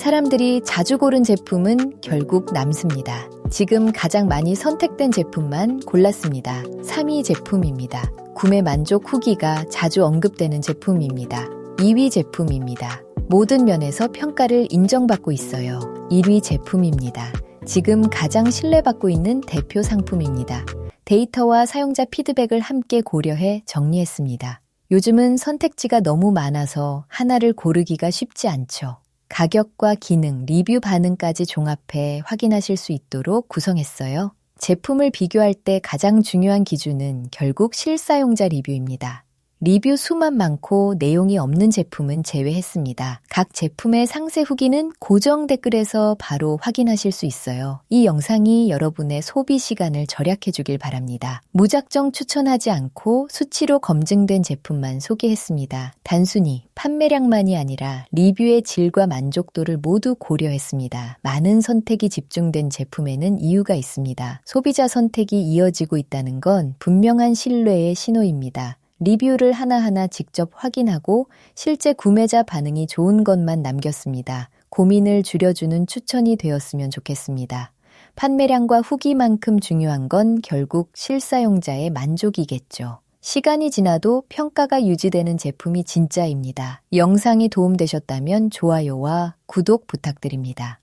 사람들이 자주 고른 제품은 결국 남습니다. 지금 가장 많이 선택된 제품만 골랐습니다. 3위 제품입니다. 구매 만족 후기가 자주 언급되는 제품입니다. 2위 제품입니다. 모든 면에서 평가를 인정받고 있어요. 1위 제품입니다. 지금 가장 신뢰받고 있는 대표 상품입니다. 데이터와 사용자 피드백을 함께 고려해 정리했습니다. 요즘은 선택지가 너무 많아서 하나를 고르기가 쉽지 않죠. 가격과 기능, 리뷰 반응까지 종합해 확인하실 수 있도록 구성했어요. 제품을 비교할 때 가장 중요한 기준은 결국 실사용자 리뷰입니다. 리뷰 수만 많고 내용이 없는 제품은 제외했습니다. 각 제품의 상세 후기는 고정 댓글에서 바로 확인하실 수 있어요. 이 영상이 여러분의 소비 시간을 절약해 주길 바랍니다. 무작정 추천하지 않고 수치로 검증된 제품만 소개했습니다. 단순히 판매량만이 아니라 리뷰의 질과 만족도를 모두 고려했습니다. 많은 선택이 집중된 제품에는 이유가 있습니다. 소비자 선택이 이어지고 있다는 건 분명한 신뢰의 신호입니다. 리뷰를 하나하나 직접 확인하고 실제 구매자 반응이 좋은 것만 남겼습니다. 고민을 줄여주는 추천이 되었으면 좋겠습니다. 판매량과 후기만큼 중요한 건 결국 실사용자의 만족이겠죠. 시간이 지나도 평가가 유지되는 제품이 진짜입니다. 영상이 도움되셨다면 좋아요와 구독 부탁드립니다.